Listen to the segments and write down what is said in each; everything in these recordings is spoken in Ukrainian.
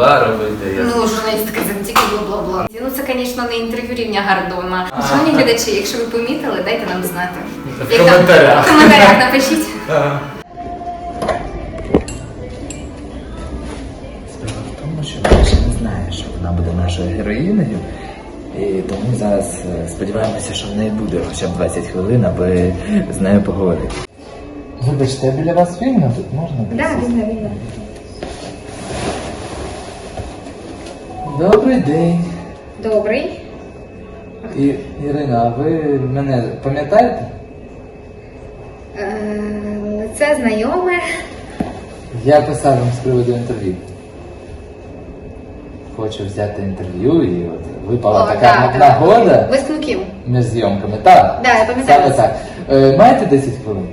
бла-бла робити. Я... Ну, журналістика це не тільки бла-бла-бла. Ну це, звісно, не інтерв'ю рівня Гордона. Шановні глядачі, якщо ви помітили, дайте нам знати. В Як там- коментарях. В коментарях напишіть. Ага. Справа в тому, що вона ще не знає, що вона буде нашою героїною. І тому зараз е, сподіваємося, що в неї буде хоча б 20 хвилин, аби з нею поговорити. Вибачте, я біля вас вільно тут можна? вільно, вільно. Добрий день. Добрий. І, Ірина, а ви мене пам'ятаєте? Е, Це знайоме. Я писав вам з приводу інтерв'ю. Хочу взяти інтерв'ю і от випала О, така так, так. нагода Висновків. між зйомками. Так, Да, я пам'ятаю. саме так. Е, маєте 10 хвилин?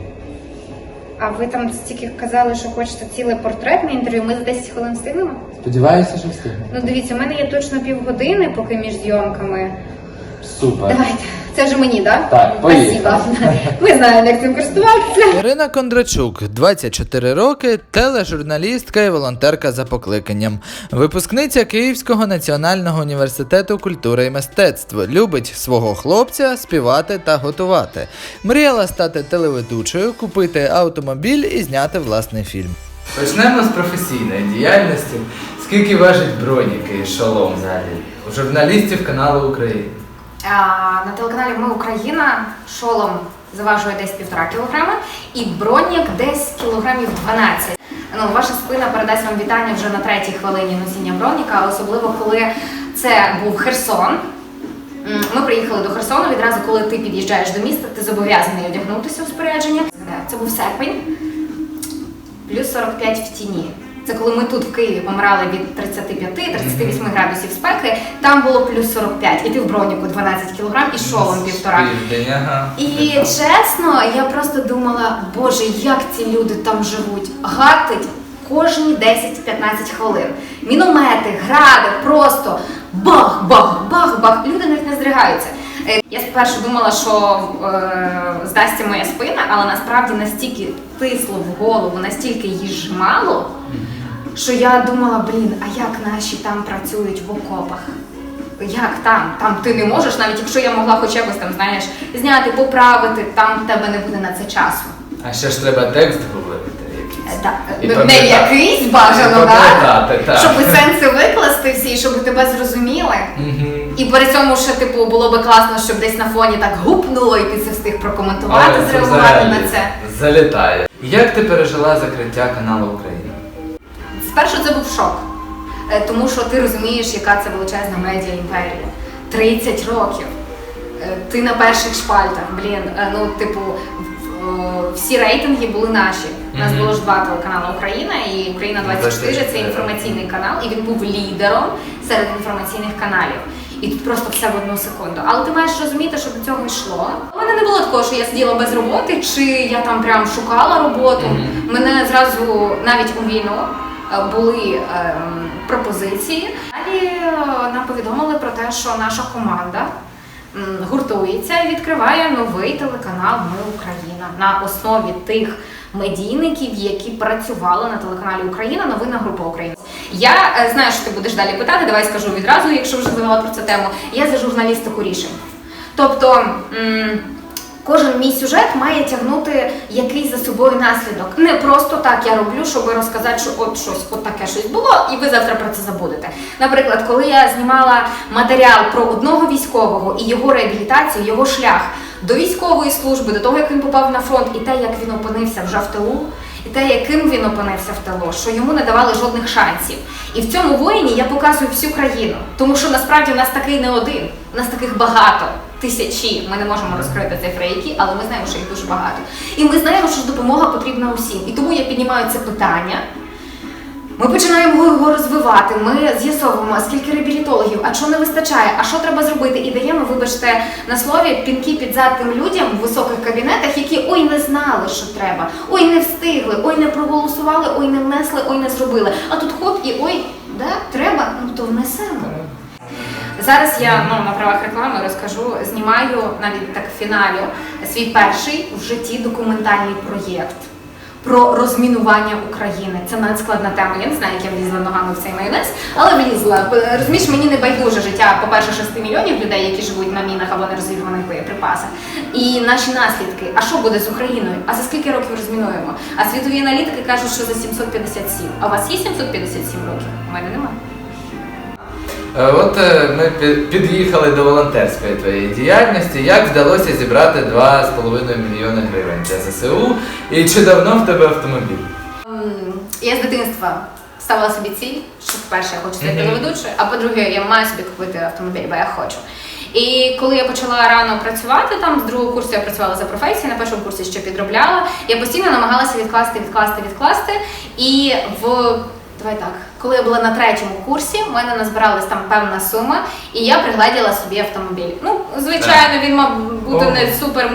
А ви там стільки казали, що хочете ціле портретне інтерв'ю. Ми за 10 хвилин встигнемо? Сподіваюся, що встигнемо. Ну дивіться, у мене є точно півгодини, поки між зйомками. Супер. Давайте. Це вже мені, так? Так, поїхали. Ми знаємо, як цим користуватися. Ірина Кондрачук, 24 роки, тележурналістка і волонтерка за покликанням. Випускниця Київського національного університету культури і мистецтв. Любить свого хлопця співати та готувати. Мріяла стати телеведучою, купити автомобіль і зняти власний фільм. Почнемо з професійної діяльності. Скільки важить броніки і шолом? У журналістів каналу України. А, на телеканалі Ми Україна шолом заважує десь півтора кілограми і бронік десь кілограмів 12. Ну, ваша спина передасть вам вітання вже на третій хвилині носіння броніка, особливо коли це був Херсон. Ми приїхали до Херсону. Відразу, коли ти під'їжджаєш до міста, ти зобов'язаний одягнутися у спорядження. Це був серпень, плюс 45 в тіні. Це коли ми тут в Києві помирали від 35-38 градусів спеки, там було плюс 45, і ти в броніку 12 кілограм і шолом півтора. І чесно, я просто думала, боже, як ці люди там живуть. Гатить кожні 10-15 хвилин. Міномети, гради, просто бах, бах, бах, бах. Люди навіть не здригаються. Е, Я спершу думала, що е, здасться моя спина, але насправді настільки тисло в голову, настільки її жмало, що я думала, блін, а як наші там працюють в окопах? Як там? Там ти не можеш, навіть якщо я могла хоч якось там, знаєш, зняти, поправити, там в тебе не буде на це часу. А ще ж треба текст говорити якийсь. Е, да, І Не пам'ятати. якийсь бажано, так? пам'ятати, так. Щоб сенси викласти всі, щоб тебе зрозуміли. Мгм. І при цьому ще типу було би класно, щоб десь на фоні так гупнуло, і ти це встиг прокоментувати, Але це зреагувати взагалі на це. Залітає. Як ти пережила закриття каналу Україна? Спершу це був шок, Е, тому що ти розумієш, яка це величезна медіа імперія. 30 років. Е, Ти на перших шпальтах, блін, е, ну, типу, в- всі рейтинги були наші. У нас Мгм. було ж два телеканали Україна і Україна 24 це інформаційний канал, і він був лідером серед інформаційних каналів. І тут просто все в одну секунду. Але ти маєш розуміти, що до цього йшло. У мене не було такого, що я сиділа без роботи, чи я там прям шукала роботу. Мгм. Мене зразу навіть у війну е, були ем, пропозиції. Далі е, нам повідомили про те, що наша команда гуртується і відкриває новий телеканал Ми Україна на основі тих медійників, які працювали на телеканалі Україна, новина група Україна. Я е, знаю, що ти будеш далі питати. Давай скажу відразу, якщо вже завела про це тему. Я за журналістику рішень. Тобто. Кожен мій сюжет має тягнути якийсь за собою наслідок. Не просто так я роблю, щоб розказати, що от щось, от таке щось було, і ви завтра про це забудете. Наприклад, коли я знімала матеріал про одного військового і його реабілітацію, його шлях до військової служби, до того, як він попав на фронт, і те, як він опинився вже в тилу, і те, яким він опинився в тилу, що йому не давали жодних шансів. І в цьому воїні я показую всю країну, тому що насправді у нас такий не один, у нас таких багато. Тисячі, ми не можемо розкрити цифри які, але ми знаємо, що їх дуже багато. І ми знаємо, що допомога потрібна усім. І тому я піднімаю це питання. Ми починаємо його розвивати. Ми з'ясовуємо, скільки реабілітологів, а що не вистачає, а що треба зробити. І даємо, вибачте, на слові пінки під зад тим людям в високих кабінетах, які ой не знали, що треба, ой не встигли, ой не проголосували, ой не внесли, ой не зробили. А тут хоп і ой, да, треба, ну то внесемо. Зараз я ну, на правах реклами розкажу, знімаю навіть так в фіналі свій перший в житті документальний проєкт. Про розмінування України. Це надскладна тема. Я не знаю, як я влізла ногами в цей майонез, але влізла. Розумієш, мені не байдуже життя, по-перше, 6 мільйонів людей, які живуть на мінах або нерозірваних боєприпасах. І наші наслідки. А що буде з Україною? А за скільки років розмінуємо? А світові аналітики кажуть, що за 757. А у вас є 757 років? У мене немає. Е, От е, ми під'їхали до волонтерської твоєї діяльності. Як вдалося зібрати 2,5 мільйони гривень для ЗСУ? І чи давно в тебе автомобіль? Я з дитинства ставила собі ціль, що по-перше, я хочу стати телеведучою, а по-друге, я маю собі купити автомобіль, бо я хочу. І коли я почала рано працювати, там з другого курсу я працювала за професією, на першому курсі ще підробляла. Я постійно намагалася відкласти, відкласти, відкласти. І в давай так, коли я була на третьому курсі, в мене назбиралась там певна сума, і я пригладіла собі автомобіль. Ну, звичайно, він мав бути не супер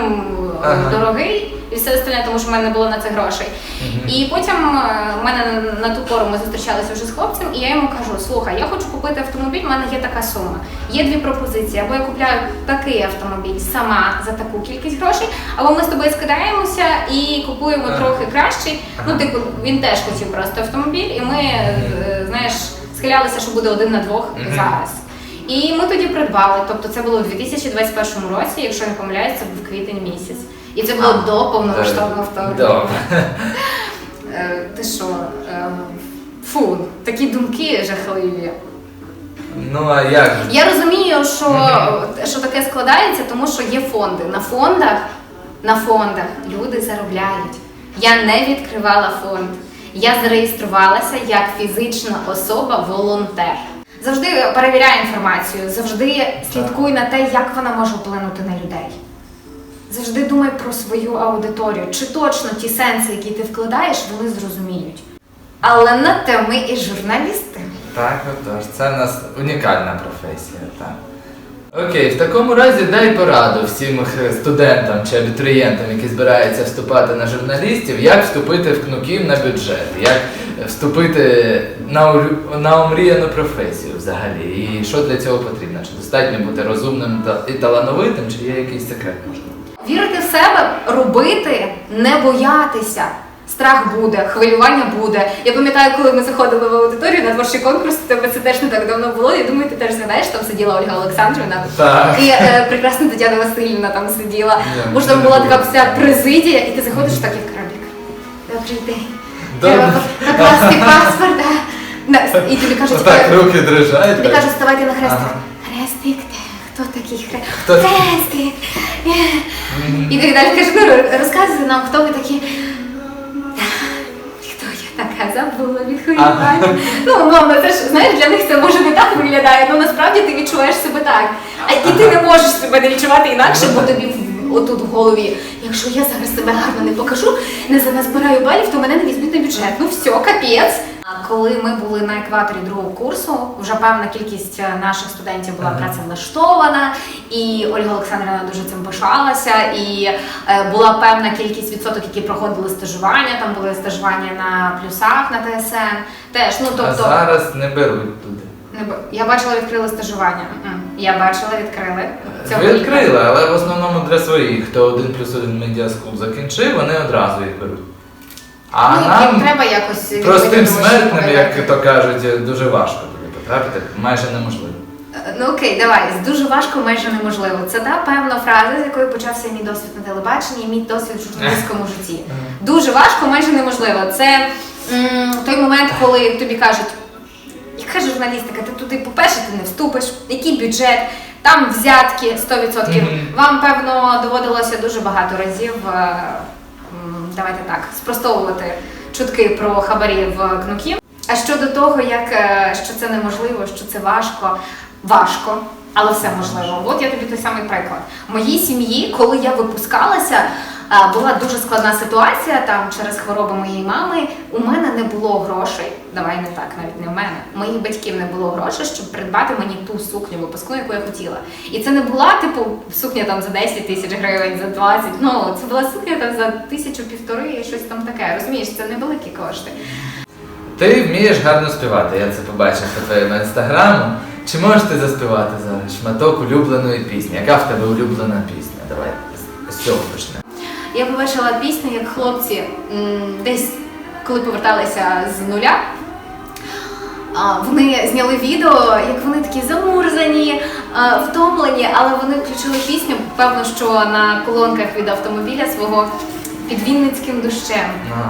Ага. дорогий і все остальне, тому що в мене не було на це грошей. І потім е, в мене на- ту пору ми зустрічалися вже з хлопцем, і я йому кажу: слухай, я хочу купити автомобіль, в мене є така сума. Є дві пропозиції: або я купляю такий автомобіль сама за таку кількість грошей, або ми з тобою скидаємося і купуємо Ага. трохи кращий. Ну, типу, він теж хотів просто автомобіль, і ми, е, знаєш, схилялися, що буде один на двох Мгм. зараз. І ми тоді придбали. Тобто це було у 2021 році, якщо не помиляюсь, це був квітень місяць. І це було А, до повномасштабного вторгнення. Е, Ти що? е, Фу, такі думки жахливі. Ну а як? Я розумію, що, що таке складається, тому що є фонди. На фондах, на фондах люди заробляють. Я не відкривала фонд. Я зареєструвалася як фізична особа волонтер. Завжди перевіряй інформацію, завжди слідкуй на те, як вона може вплинути на людей. Завжди думай про свою аудиторію. Чи точно ті сенси, які ти вкладаєш, вони зрозуміють. Але на те ми і журналісти. Так, отож, це в нас унікальна професія, так. Окей, в такому разі дай пораду всім студентам чи абітурієнтам, які збираються вступати на журналістів, як вступити в кнуків на бюджет, як вступити на, на омріяну професію взагалі. І що для цього потрібно? Чи достатньо бути розумним і талановитим, чи є якийсь секрет можливо? Вірити в себе, робити, не боятися. Страх буде, хвилювання буде. Я пам'ятаю, коли ми заходили в аудиторію на творчий конкурс, тебе це теж не так давно було. Я думаю, ти теж згадаєш, там сиділа Ольга Олександрівна. Так. І е, прекрасна Тетяна Васильівна там сиділа. Ні, Бо там була така вся президія, і ти заходиш так як кораблік. Добрий день. Треба покласти паспорт. І тобі кажуть, Отак е, руки дрижать. тобі так. кажуть, ставайте на хрестик. Ага. Хрестик? Хто такий хрестик? Хрестик. І так далі. Кажу, ну розказуйте нам, хто ви такі. Хто я така забула від хвилювання? Ну, умовно, це ж знаєш, для них це може не так виглядає, але насправді ти відчуваєш себе так. А і ти не можеш себе не відчувати інакше, бо тобі отут в голові. Якщо я зараз себе гарно не покажу, не за- назбираю балів, то мене не візьмуть на бюджет. Ну все, капець. А коли ми були на екваторі другого курсу, вже певна кількість е, наших студентів була працевлаштована, і Ольга Олександрівна дуже цим пишалася. І е, була певна кількість відсоток, які проходили стажування. Там були стажування на плюсах на ТСН. Теж ну А тобто зараз не беруть туди. я бачила, відкрили стажування. Я бачила, відкрили. Цього Ви відкрили, але в основному для своїх, хто один плюс один медіаскул закінчив, вони одразу їх беруть. А ну, нам, треба якось простим смертним, як то кажуть, дуже важко туди потрапити, майже неможливо. Е, Ну окей, давай. Дуже важко, майже неможливо. Це та певна фраза, з якої почався мій досвід на телебаченні, і мій досвід в журналістському житті. Дуже важко, майже неможливо. Це м, той момент, коли тобі кажуть, яка журналістика, ти туди, по-перше, ти не вступиш, який бюджет, там взятки 100%. Мгм. Вам, певно, доводилося дуже багато разів, е, давайте так, спростовувати чутки про хабарі в кнукі. А щодо того, як е, що це неможливо, що це важко, важко, але все можливо. От я тобі той самий приклад. Моїй сім'ї, коли я випускалася, була дуже складна ситуація там через хворобу моєї мами. У мене не було грошей. Давай не так, навіть не в мене. Моїх батьків не було грошей, щоб придбати мені ту сукню випускну, яку я хотіла. І це не була типу сукня там за 10 тисяч гривень, за 20. Ну це була сукня там за тисячу півтори, щось там таке. Розумієш, це невеликі кошти. Ти вмієш гарно співати, я це побачив по твоєму інстаграму. Чи можеш ти заспівати зараз шматок улюбленої пісні? Яка в тебе улюблена пісня? Давай з цього почнемо. Я побачила пісню, як хлопці десь коли поверталися з нуля. Вони зняли відео, як вони такі замурзані, втомлені, але вони включили пісню, певно, що на колонках від автомобіля свого під Вінницьким дощем.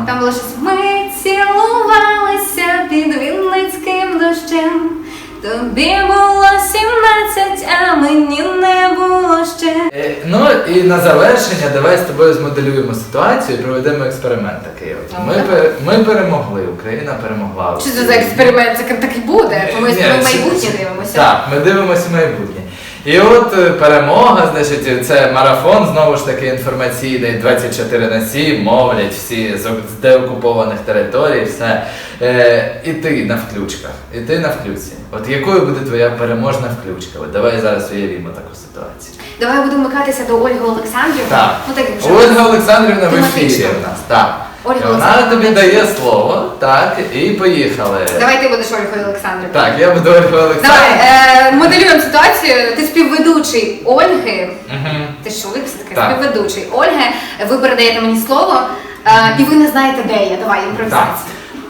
Там було щось Ми цілувалися під Вінницьким дощем. Тобі було 17, а мені не було ще. Е, Ну і на завершення давай з тобою змоделюємо ситуацію і проведемо експеримент такий. От. Ми, Добре. пер- ми перемогли, Україна перемогла. Що це за експеримент? Це так і буде, бо ми Ні, з це- майбутнє дивимося. Так, ми дивимося майбутнє. І от е, перемога, значить, це марафон, знову ж таки інформаційний, 24 на 7, мовлять всі з деокупованих територій, все. Е, і ти на включках, і ти на включці. От якою буде твоя переможна включка? От давай зараз уявімо таку ситуацію. Давай я буду вмикатися до Ольги Олександрівни. Так. Ну, так, Ольга Олександрівна в ефірі Тематично. в нас. Так. Ольга Вона Олександрівна. тобі дає слово, так, і поїхали. Давай ти будеш Ольгою Олександрівною. Так, я буду Ольга Давай, Олександрівна. е, моделюємо ситуацію. Ти співведучий Ольги. Мгм. Ти ж чоловік все-таки Так. співведучий Ольги. Ви передаєте мені слово, е, і ви не знаєте, де я. Давай Так. імпровізацію.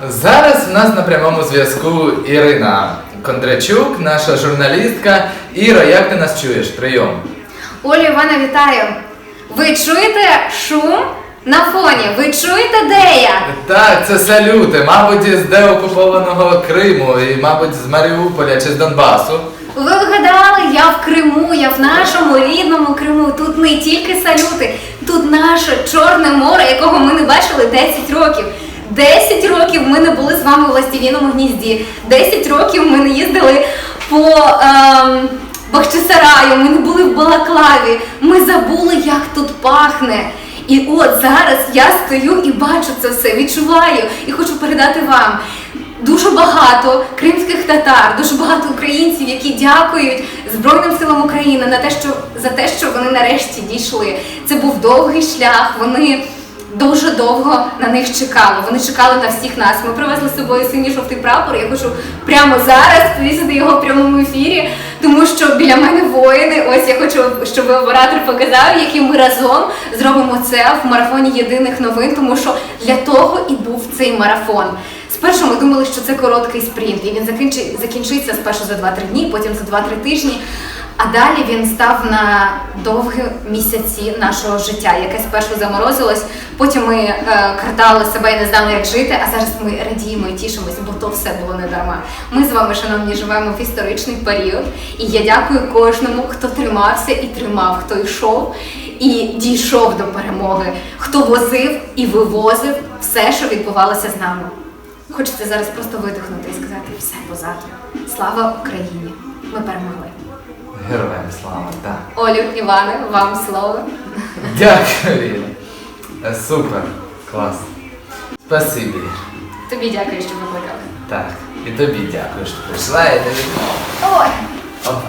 Зараз у нас на прямому зв'язку Ірина Кондрачук, наша журналістка. Іро, як ти нас чуєш? Прийом. Оля Івана, вітаю. Ви чуєте шум на фоні? Ви чуєте, де я? Так, це салюти, мабуть, із деокупованого Криму, і, мабуть, з Маріуполя чи з Донбасу. Ви вгадали, я в Криму, я в нашому рідному Криму. Тут не тільки салюти, тут наше Чорне море, якого ми не бачили 10 років. 10 років ми не були з вами у Ластівіному гнізді. 10 років ми не їздили по ем, Бахчисараю, ми не були в Балаклаві. Ми забули, як тут пахне. І от зараз я стою і бачу це все, відчуваю і хочу передати вам. Дуже багато кримських татар, дуже багато українців, які дякують Збройним силам України на те, що за те, що вони нарешті дійшли. Це був довгий шлях. Вони дуже довго на них чекали. Вони чекали на всіх нас. Ми привезли з собою синій жовтий прапор. Я хочу прямо зараз повісити його в прямому ефірі, тому що біля мене воїни. Ось я хочу, щоб оператор показав, які ми разом зробимо це в марафоні єдиних новин, тому що для того і був цей марафон. Спершу ми думали, що це короткий спринт, і він закінчи- закінчиться спершу за 2-3 дні, потім за 2-3 тижні. А далі він став на довгі місяці нашого життя, яке спершу заморозилось. Потім ми е, картали себе і не знали, як жити. А зараз ми радіємо і тішимося, бо то все було не дарма. Ми з вами, шановні, живемо в історичний період. І я дякую кожному, хто тримався і тримав, хто йшов і дійшов до перемоги, хто возив і вивозив все, що відбувалося з нами. Хочеться зараз просто видихнути і сказати все позаду. Слава Україні! Ми перемогли. Героям слава, так. Олю, Іване, вам слово. Дякую. Е, Супер, клас. Спасибі. Тобі дякую, що викликали. Так, і тобі дякую, що прийшла і тобі. Ой! Опа.